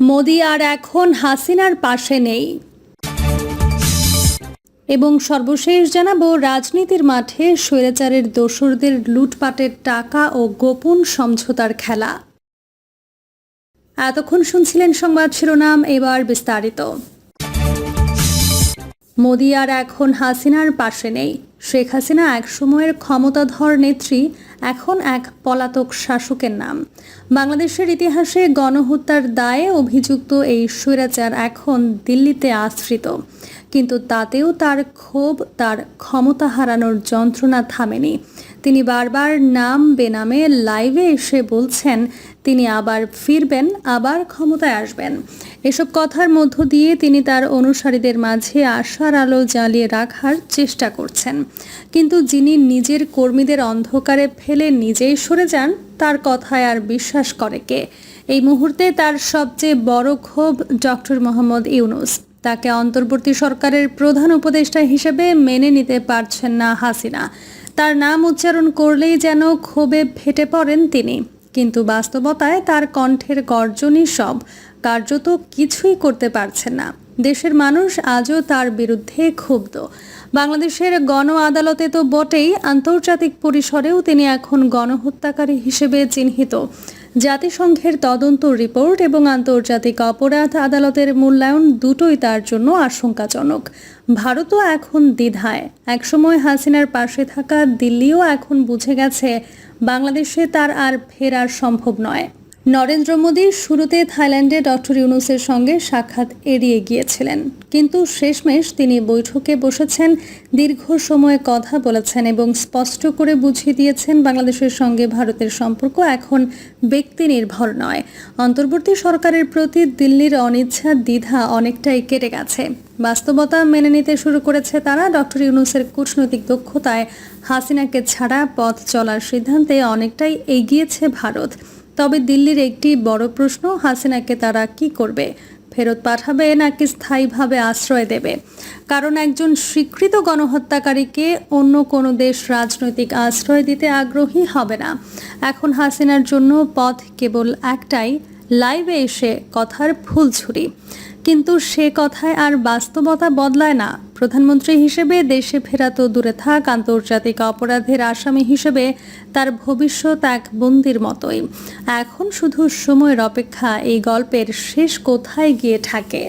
মোদি আর এখন হাসিনার পাশে নেই। এবং সর্বশেষ জানাব, রাজনীতির মাঠে স্বৈরাচারের দোসরদের লুটপাটের টাকা ও গোপন সমঝোতার খেলা। এতক্ষণ শুনছিলেন সংবাদ শিরোনাম, এবার বিস্তারিত। মোদি আর এখন হাসিনার পাশে নেই। শেখ হাসিনা এক সময়ের ক্ষমতাধর নেত্রী এখন এক পলাতক শাসকের নাম। বাংলাদেশের ইতিহাসে গণহত্যার দায়ে অভিযুক্ত এই স্বৈরাচার এখন দিল্লিতে আশ্রিত। কিন্তু তাতেও তার ক্ষোভ, তার ক্ষমতা হারানোর যন্ত্রণা থামেনি। তিনি বারবার নাম বেনামে লাইভে এসে বলছেন, তিনি আবার ফিরবেন, আবার ক্ষমতায় আসবেন। এসব কথার মধ্য দিয়ে তিনি তার অনুসারীদের মাঝে আশার আলো জ্বালিয়ে রাখার চেষ্টা করছেন। কিন্তু যিনি নিজের কর্মীদের অন্ধকারে ফেলে নিজেই সরে যান, তার কথায় আর বিশ্বাস করে কে? এই মুহূর্তে তার সবচেয়ে বড় ক্ষোভ ডক্টর মোহাম্মদ ইউনুস। তাকে অন্তর্বর্তী সরকারের প্রধান উপদেষ্টা হিসেবে মেনে নিতে পারছেন না হাসিনা। তার নাম উচ্চারণ করলেই যেন ক্ষোভে ফেটে পড়েন তিনি। কিন্তু বাস্তবতায় তার কণ্ঠের গর্জনই সব। কার্যত কিছুই করতে পারছে না। দেশের মানুষ আজও তার বিরুদ্ধে ক্ষুব্ধ। বাংলাদেশের গণ আদালতে তো বটেই আন্তর্জাতিক পরিসরেও তিনি এখন গণহত্যাকারী হিসেবে চিহ্নিত। জাতিসংঘের তদন্ত রিপোর্ট এবং আন্তর্জাতিক অপরাধ আদালতের মূল্যায়ন দুটোই তার জন্য আশঙ্কাজনক। ভারতও এখন দ্বিধায়। একসময় হাসিনার পাশে থাকা দিল্লিও এখন বুঝে গেছে, বাংলাদেশে তার আর ফেরার সম্ভব নয়। নরেন্দ্র মোদী শুরুতে থাইল্যান্ডে ডক্টর ইউনুসের সঙ্গে সাক্ষাৎ এড়িয়ে গিয়েছিলেন। কিন্তু শেষমেশ তিনি বৈঠকে বসেছেন, দীর্ঘ সময় কথা বলেছেন এবং স্পষ্ট করে বুঝিয়ে দিয়েছেন বাংলাদেশের সঙ্গে ভারতের সম্পর্ক এখন ব্যক্তি নির্ভর নয়। অন্তর্বর্তী সরকারের প্রতি দিল্লির অনিচ্ছা, দ্বিধা অনেকটাই কেটে গেছে। বাস্তবতা মেনে নিতে শুরু করেছে তারা, ডক্টর ইউনুসের কূটনৈতিক দক্ষতায় হাসিনাকে ছাড়া পথ চলার সিদ্ধান্তে অনেকটাই এগিয়েছে ভারত। তবে দিল্লির একটি বড় প্রশ্ন, হাসিনাকে তারা কি করবে? ফেরত পাঠাবে নাকি স্থায়ীভাবে আশ্রয় দেবে? কারণ একজন স্বীকৃত গণহত্যাকারীকে অন্য কোনো দেশ রাজনৈতিক আশ্রয় দিতে আগ্রহী হবে না। এখন হাসিনার জন্য পথ কেবল একটাই লাইভে এসে কথার ফুলঝুরি কিন্তু সে কথায় আর বাস্তবতা বদলায় না। প্রধানমন্ত্রী হিসেবে দেশে ফেরা তো দূরে থাক, আন্তর্জাতিক অপরাধের আসামি হিসেবে তার ভবিষ্যৎ এক বন্দির মতোই। এখন শুধু সময়ের অপেক্ষা, এই গল্পের শেষ কোথায় গিয়ে থাকে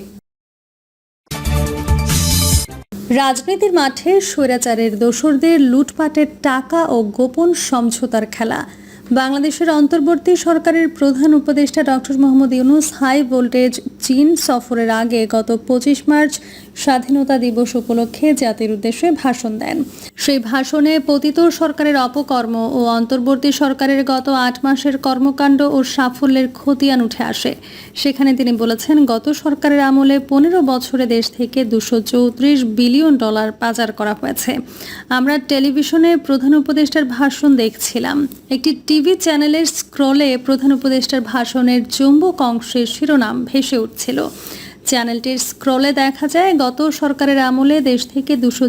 রাজনীতির মাঠে স্বৈরাচারের দোসরদের লুটপাটের টাকা ও গোপন সমঝোতার খেলা। বাংলাদেশের অন্তর্বর্তী সরকারের প্রধান উপদেষ্টা doctor Mohammad Yunus high voltage চীন সফরের আগে গত পঁচিশ মার্চ স্বাধীনতা দিবস উপলক্ষে জাতির উদ্দেশ্যে ভাষণ দেন। সেই ভাষণে পতিত সরকারের অপকর্ম ও অন্তর্বর্তী সরকারের গত আট মাসের কর্মকাণ্ড ও সাফল্যের খতিয়ান উঠে আসে। সেখানে তিনি বলেছেন, গত সরকারের আমলে পনেরো বছরে দেশ থেকে দুশো চৌত্রিশ বিলিয়ন ডলার পাচার করা হয়েছে। আমরা টেলিভিশনে প্রধান উপদেষ্টার ভাষণ দেখছিলাম। একটি টিভি চ্যানেলের স্ক্রলে প্রধান উপদেষ্টার ভাষণের চুম্বক অংশের শিরোনাম ভেসে উঠছিল। চ্যানেলটির স্ক্রলে দেখা যায় গত সরকারের আমলে দেশ থেকে দুশো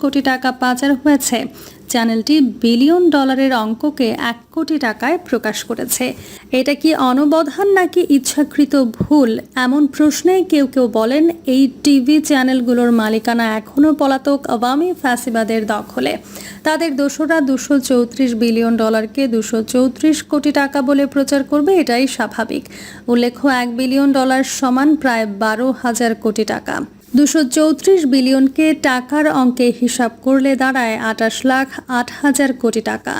কোটি টাকা পাচার হয়েছে। চ্যানেলটি বিলিয়ন ডলারের অঙ্ককে এক কোটি টাকায় প্রকাশ করেছে। এটা কি অনবধান নাকি ইচ্ছাকৃত ভুল? এমন প্রশ্নে কেউ কেউ বলেন, এই টিভি চ্যানেলগুলোর মালিকানা এখনও পলাতক আওয়ামী ফ্যাসিবাদের দখলে। তাদের দোসরা দুশো চৌত্রিশ বিলিয়ন ডলারকে দুশো চৌত্রিশ কোটি টাকা বলে প্রচার করবে, এটাই স্বাভাবিক। উল্লেখ্য, এক বিলিয়ন ডলার সমান প্রায় বারো হাজার কোটি টাকা। দুশো চৌত্রিশ বিলিয়নকে টাকার অঙ্কে হিসাব করলে দাঁড়ায় আটাশ লাখ আট হাজার কোটি টাকা।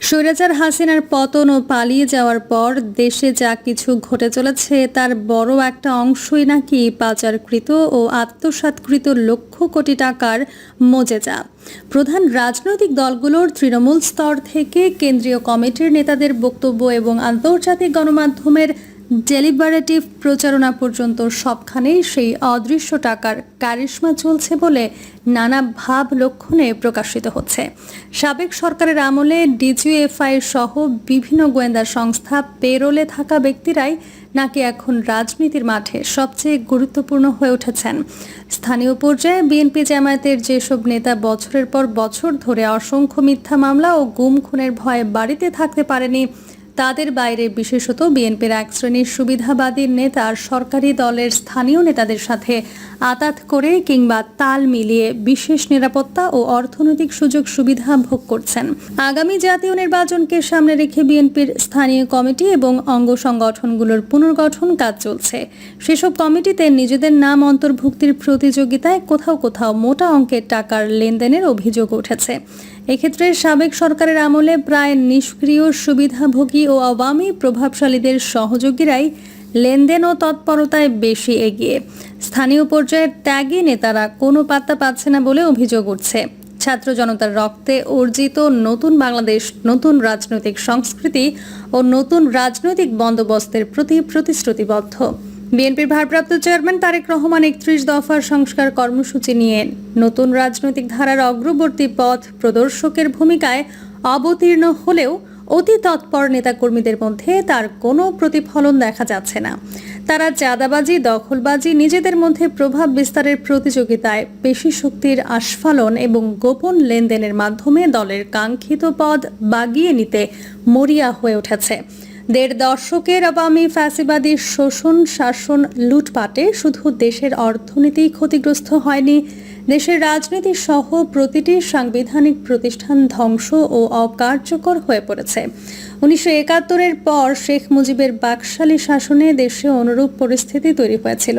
স্বৈরাচার হাসিনার পতন ও পালিয়ে যাওয়ার পর দেশে যা কিছু ঘটে চলেছে, তার বড় একটা অংশই নাকি পাচারকৃত ও আত্মসাৎকৃত লক্ষ কোটি টাকার মজেজা। প্রধান রাজনৈতিক দলগুলোর তৃণমূল স্তর থেকে কেন্দ্রীয় কমিটির নেতাদের বক্তব্য এবং আন্তর্জাতিক গণমাধ্যমের ডেলিবারেটিভ প্রচারণা পর্যন্ত সবখানেই সেই অদৃশ্য টাকার কারিশ্মা চলছে বলে নানা ভাব লক্ষণে প্রকাশিত হচ্ছে। সাবেক সরকারের আমলে ডিজিএফআই সহ বিভিন্ন গোয়েন্দা সংস্থা পেরোলে থাকা ব্যক্তিরাই নাকি এখন রাজনীতির মাঠে সবচেয়ে গুরুত্বপূর্ণ হয়ে উঠেছেন। স্থানীয় পর্যায়ে বিএনপি জামায়াতের যেসব নেতা বছরের পর বছর ধরে অসংখ্য মিথ্যা মামলা ও গুম খুনের ভয়ে বাড়িতে থাকতে পারেনি তাদের বাইরে, বিশেষত বিএনপির এক শ্রেণির সুবিধাবাদী নেতা সরকারি দলের স্থানীয় নেতাদের সাথে আতাত করে কিংবা তাল মিলিয়ে বিশেষ নিরাপত্তা ও অর্থনৈতিক সুযোগ সুবিধা ভোগ করছেন। আগামী জাতীয় নির্বাচনকে সামনে রেখে বিএনপির স্থানীয় কমিটি এবং অঙ্গ সংগঠনগুলোর পুনর্গঠন কাজ চলছে। সেসব কমিটিতে নিজেদের নাম অন্তর্ভুক্তির প্রতিযোগিতায় কোথাও কোথাও মোটা অঙ্কের টাকার লেনদেনের অভিযোগ উঠেছে। এক্ষেত্রে সাবেক সরকারের আমলে প্রায় নিষ্ক্রিয় সুবিধাভোগী ও আওয়ামী প্রভাবশালীদের সহযোগীরাই লেনদেন ও তৎপরতায় বেশি এগিয়ে। স্থানীয় পর্যায়ের ত্যাগী নেতারা কোনো পাত্তা পাচ্ছে না বলে অভিযোগ উঠছে। ছাত্র জনতার রক্তে অর্জিত নতুন বাংলাদেশ, নতুন রাজনৈতিক সংস্কৃতি ও নতুন রাজনৈতিক বন্দোবস্তের প্রতি প্রতিশ্রুতিবদ্ধ। বিএনপির ভারপ্রাপ্ত চেয়ারম্যান তারেক রহমান একত্রিশ দফার সংস্কার কর্মসূচি নিয়ে নতুন রাজনৈতিক ধারার অগ্রবর্তী পথ প্রদর্শকের ভূমিকায় অবতীর্ণ হলেও অতি তৎপর নেতাকর্মীদের মধ্যে তার কোনো প্রতিফলন দেখা যাচ্ছে না। তারা চাঁদাবাজি, দখলবাজি, নিজেদের মধ্যে প্রভাব বিস্তারের প্রতিযোগিতায় পেশি শক্তির আস্ফালন এবং গোপন লেনদেনের মাধ্যমে দলের কাঙ্ক্ষিত পদ বাগিয়ে নিতে মরিয়া হয়ে উঠেছে। দেড় দশকের আওয়ামী ফ্যাসিবাদী শোষণ, শাসন, লুটপাটে শুধু দেশের অর্থনীতি ক্ষতিগ্রস্ত হয়নি, দেশের রাজনীতি সহ প্রতিটি সাংবিধানিক প্রতিষ্ঠান ধ্বংস ও অকার্যকর হয়ে পড়েছে। উনিশশো একাত্তরের পর শেখ মুজিবের বাকশালী শাসনে দেশে অনুরূপ পরিস্থিতি তৈরি হয়েছিল,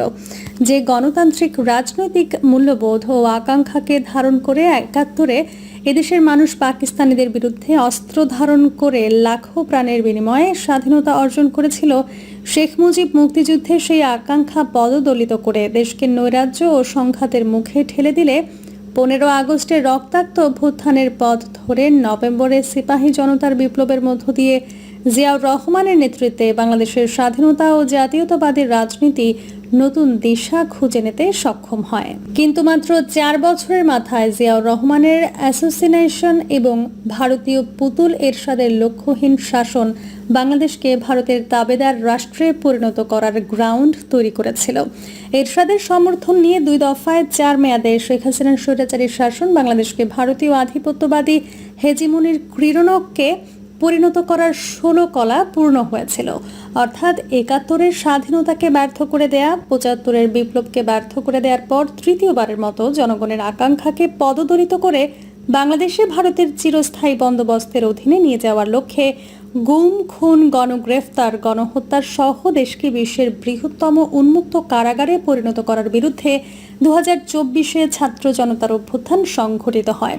যে গণতান্ত্রিক রাজনৈতিক মূল্যবোধ ও আকাঙ্ক্ষাকে ধারণ করে একাত্তরে এদেশের মানুষ পাকিস্তানিদের বিরুদ্ধে অস্ত্র ধারণ করে লাখো প্রাণের বিনিময়ে স্বাধীনতা অর্জন করেছিল শেখ মুজিব মুক্তিযুদ্ধে সেই আকাঙ্ক্ষা পদদলিত করে দেশকে নৈরাজ্য ও সংঘাতের মুখে ঠেলে দিলে পনেরো আগস্টের রক্তাক্ত অভ্যুত্থানের পথ ধরে নভেম্বরে সিপাহী জনতার বিপ্লবের মধ্য দিয়ে জিয়াউর রহমানের নেতৃত্বে বাংলাদেশের স্বাধীনতা ও জাতীয়তাবাদের রাজনীতি নতুন দিশা খুঁজে নিতে সক্ষম হয়। কিন্তু মাত্র চার বছরের মাথায় জিয়াউর রহমানের অ্যাসোসিনেশন এবং ভারতীয় পুতুল এরশাদের লক্ষ্যহীন শাসন বাংলাদেশকে ভারতের দাবেদার রাষ্ট্রে পরিণত করার গ্রাউন্ড তৈরি করেছিল। এরশাদের সমর্থন নিয়ে দুই দফায় চার মেয়াদে শেখ হাসিনার স্বৈরাচারী শাসন বাংলাদেশকে ভারতীয় আধিপত্যবাদী হেজিমনির ক্রীড়নককে পরিণত করার ষোলো কলা পূর্ণ হয়েছিল। অর্থাৎ একাত্তরের স্বাধীনতাকে ব্যর্থ করে দেয়া, পঁচাত্তরের বিপ্লবকে ব্যর্থ করে দেওয়ার পর তৃতীয়বারের মতো জনগণের আকাঙ্ক্ষাকে পদদলিত করে বাংলাদেশে ভারতের চিরস্থায়ী বন্দোবস্তের অধীনে নিয়ে যাওয়ার লক্ষ্যে গুম, খুন, গণগ্রেফতার, গণহত্যার সহ দেশকে বিশ্বের বৃহত্তম উন্মুক্ত কারাগারে পরিণত করার বিরুদ্ধে দু হাজার চব্বিশে ছাত্র জনতার অভ্যুত্থান সংঘটিত হয়।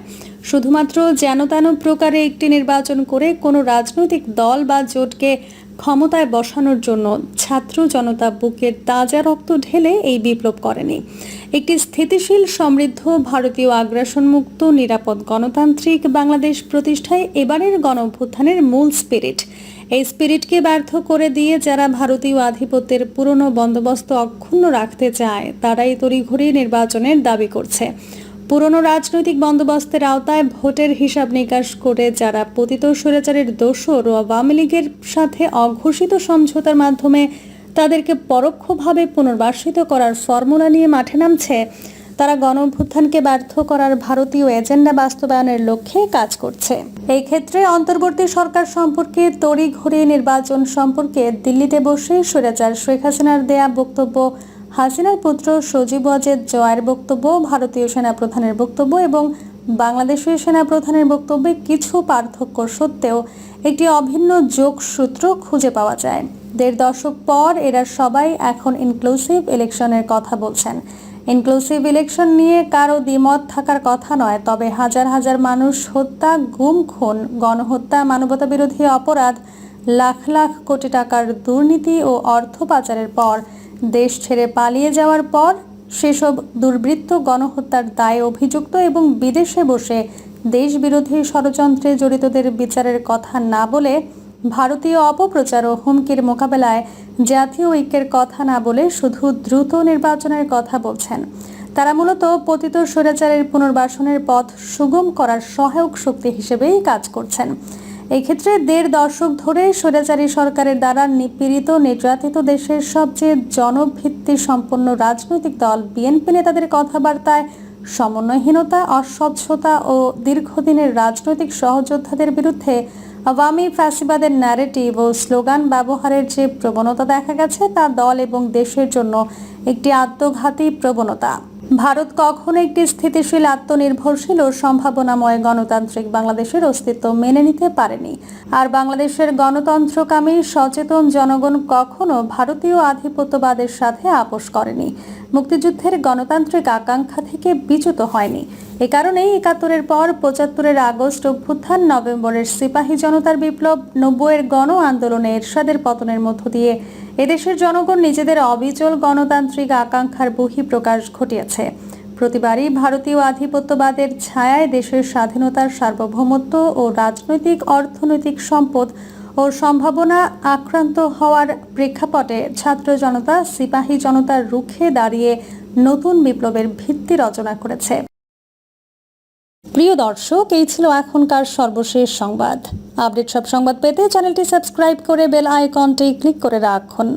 শুধুমাত্র যেন তেন প্রকারে একটি নির্বাচন করে কোনো রাজনৈতিক দল বা জোটকে ক্ষমতায় বসানোর জন্য ছাত্র জনতা বুকের তাজা রক্ত ঢেলে এই বিপ্লব করেনি। একটি স্থিতিশীল, সমৃদ্ধ, ভারতীয় আগ্রাসনমুক্ত, নিরাপদ গণতান্ত্রিক বাংলাদেশ প্রতিষ্ঠায় এবারের গণ অভ্যুত্থানের মূল স্পিরিট এই স্পিরিটকে ব্যর্থ করে দিয়ে যারা ভারতীয় আধিপত্যের পুরনো বন্দোবস্ত অক্ষুণ্ণ রাখতে চায়, তারাই তড়িঘড়ি নির্বাচনের দাবি করছে। পুরনো রাজনৈতিক বন্দোবস্তের আওতায় ভোটের হিসাব নিকাশ করে যারা পতিত স্বৈরাচারের দোসর ও আওয়ামী লীগের সাথে অঘোষিত সমঝোতার মাধ্যমে তাদেরকে পরোক্ষভাবে পুনর্বাসিত করার ফর্মুলা নিয়ে মাঠে নামছে তারা গণ অভ্যুত্থানকে ব্যর্থ করার ভারতীয় এজেন্ডা বাস্তবায়নের লক্ষ্যে কাজ করছে। এই ক্ষেত্রে অন্তর্বর্তী সরকার সম্পর্কে তড়িঘড়ি নির্বাচন সম্পর্কে দিল্লিতে বসে স্বৈরাচার শেখ হাসিনার দেয়া বক্তব্য, হাসিনার পুত্র সজীব ওয়াজেদ জয়ের বক্তব্য, ভারতীয় সেনাপ্রধানের বক্তব্য এবং বাংলাদেশের সেনাপ্রধানের বক্তব্যে কিছু পার্থক্য সত্ত্বেও একটি অভিন্ন যোগসূত্র খুঁজে পাওয়া যায়। দেড় দশক পর এরা সবাই এখন ইনক্লুসিভ ইলেকশনের কথা বলছেন। ইনক্লুসিভ ইলেকশন নিয়ে কারও দ্বিমত থাকার কথা নয়, তবে হাজার হাজার মানুষ হত্যা, গুম, খুন, গণহত্যা মানবতা বিরোধী অপরাধ, লাখ লাখ কোটি টাকার দুর্নীতি ও অর্থ পাচারের পর দেশ ছেড়ে পালিয়ে যাওয়ার পর সেসব দুর্বৃত্ত গণহত্যার দায়ে অভিযুক্ত এবং বিদেশে বসে দেশবিরোধী ষড়যন্ত্রে জড়িতদের বিচারের কথা না বলে ভারতীয় অপপ্রচার ও হুমকির মোকাবেলায় জাতীয় ঐক্যের কথা না বলে শুধু দ্রুত নির্বাচনের কথা বলছেন। তারা মূলত পতিত স্বৈরাচারের পুনর্বাসনের পথ সুগম করার সহায়ক শক্তি হিসেবেই কাজ করছেন। এক্ষেত্রে দেড় দশক ধরে স্বৈরাচারী সরকারের দ্বারা নিপীড়িত, নির্যাতিত দেশের সবচেয়ে জনভিত্তি সম্পন্ন রাজনৈতিক দল বিএনপি নেতাদের কথাবার্তায় সমন্বয়হীনতা, অস্বচ্ছতা ও দীর্ঘদিনের রাজনৈতিক সহযোদ্ধাদের বিরুদ্ধে আওয়ামী ফ্যাসিবাদের ন্যারেটিভ ও স্লোগান ব্যবহারের যে প্রবণতা দেখা গেছে, তা দল এবং দেশের জন্য একটি আত্মঘাতী প্রবণতা। ভারত কখনো একটি স্থিতিশীল, আত্মনির্ভরশীল ও সম্ভাবনাময় গণতান্ত্রিক বাংলাদেশের অস্তিত্ব মেনে নিতে পারেনি। আর বাংলাদেশের গণতন্ত্রকামী সচেতন জনগণ কখনো ভারতীয় আধিপত্যবাদের সাথে আপোষ করেনি। মুক্তিযুদ্ধের গণতান্ত্রিক আকাঙ্ক্ষা থেকে বিচ্যুত হয়নি। এ কারণেই একাত্তরের পর পঁচাত্তরের আগস্ট অভ্যুত্থান, নভেম্বরের সিপাহী জনতার বিপ্লব, নব্বইয়ের গণ আন্দোলনে এরশাদের পতনের মধ্য দিয়ে এদেশের জনগণ নিজেদের অবিচল গণতান্ত্রিক আকাঙ্ক্ষার বহিঃপ্রকাশ ঘটিয়েছে। প্রতিবারই ভারতীয় আধিপত্যবাদের ছায়ায় দেশের স্বাধীনতার সার্বভৌমত্ব ও রাজনৈতিক, অর্থনৈতিক সম্পদ ও সম্ভাবনা আক্রান্ত হওয়ার প্রেক্ষাপটে ছাত্র জনতা, সিপাহী জনতার রুখে দাঁড়িয়ে নতুন বিপ্লবের ভিত্তি রচনা করেছে। প্রিয় দর্শক, এই ছিল এখনকার সর্বশেষ সংবাদ। আপডেট সব সংবাদ পেতে চ্যানেলটি সাবস্ক্রাইব করে বেল আইকনটি ক্লিক করে রাখুন।